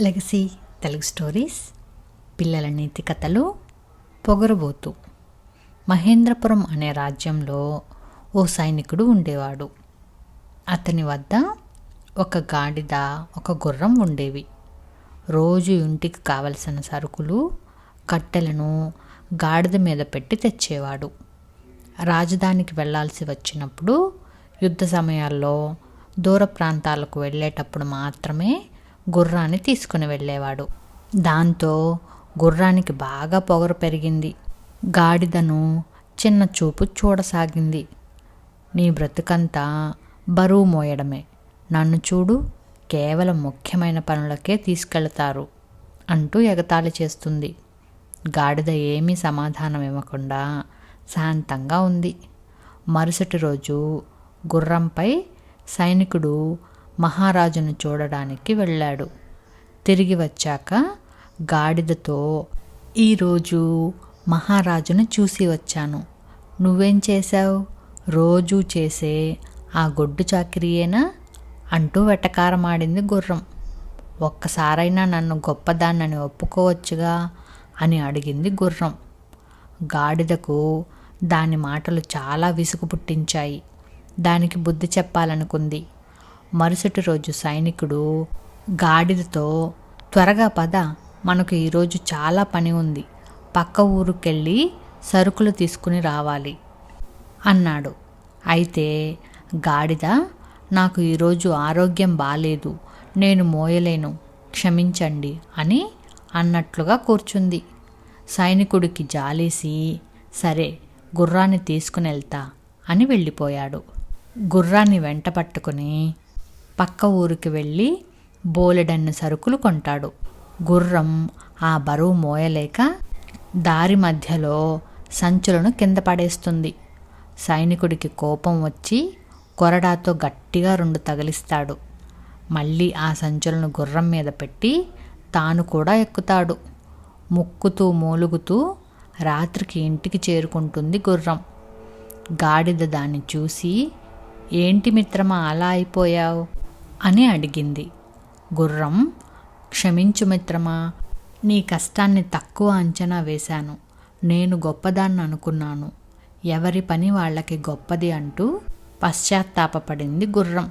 Legacy Telugu stories పిల్లల నీతి కథలు పొగరబోతు. మహేంద్రపురం అనే రాజ్యంలో ఓ సైనికుడు ఉండేవాడు. అతని వద్ద ఒక గాడిద ఒక గుర్రం ఉండేవి. రోజు ఇంటికి కావలసిన సరుకులు కట్టెలను గాడిద మీద పెట్టి తెచ్చేవాడు. రాజధానికి వెళ్ళాల్సి వచ్చినప్పుడు యుద్ధ సమయాల్లో దూర ప్రాంతాలకు వెళ్ళేటప్పుడు మాత్రమే గుర్రాన్ని తీసుకుని వెళ్ళేవాడు. దాంతో గుర్రానికి బాగా పొగరు పెరిగింది. గాడిదను చిన్న చూపు చూడసాగింది. నీ బ్రతుకంతా బరువు మోయడమే. నన్ను చూడు కేవలం ముఖ్యమైన పనులకే తీసుకెళ్తారు అంటూ ఎగతాళి చేస్తుంది. గాడిద ఏమీ సమాధానం ఇవ్వకుండా శాంతంగా ఉంది. మరుసటి రోజు గుర్రంపై సైనికుడు మహారాజును చూడడానికి వెళ్ళాడు. తిరిగి వచ్చాక గాడిదతో ఈరోజు మహారాజును చూసి వచ్చాను. నువ్వేం చేశావు? రోజూ చేసే ఆ గొడ్డు చాకిరియేనా? అంటూ వెటకారమాడింది గుర్రం. ఒక్కసారైనా నన్ను గొప్పదాన్నని ఒప్పుకోవచ్చుగా? అని అడిగింది గుర్రం. గాడిదకు దాని మాటలు చాలా విసుగు పుట్టించాయి. దానికి బుద్ధి చెప్పాలనుకుంది. మరుసటి రోజు సైనికుడు గాడిదతో త్వరగా పద మనకు ఈరోజు చాలా పని ఉంది. పక్క ఊరుకెళ్ళి సరుకులు తీసుకుని రావాలి అన్నాడు. అయితే గాడిద నాకు ఈరోజు ఆరోగ్యం బాలేదు. నేను మోయలేను. క్షమించండి అని అన్నట్లుగా కూర్చుంది. సైనికుడికి జాలేసి సరే గుర్రాన్ని తీసుకుని వెళ్తా అని వెళ్ళిపోయాడు. గుర్రాన్ని వెంట పట్టుకుని పక్క ఊరికి వెళ్ళి బోలెడన్ని సరుకులు కొంటాడు. గుర్రం ఆ బరువు మోయలేక దారి మధ్యలో సంచులను కింద పడేస్తుంది. సైనికుడికి కోపం వచ్చి కొరడాతో గట్టిగా రెండు తగిలిస్తాడు. మళ్ళీ ఆ సంచులను గుర్రం మీద పెట్టి తాను కూడా ఎక్కుతాడు. ముక్కుతూ మూలుగుతూ రాత్రికి ఇంటికి చేరుకుంటుంది గుర్రం. గాడిద దాన్ని చూసి ఏంటి మిత్రమా అలా అయిపోయావు? అని అడిగింది. గుర్రం క్షమించు మిత్రమా నీ కష్టాన్ని తక్కువ అంచనా వేశాను. నేను గొప్పదాన్ని అనుకున్నాను. ఎవరి పని వాళ్ళకి గొప్పది అంటూ పశ్చాత్తాపపడింది గుర్రం.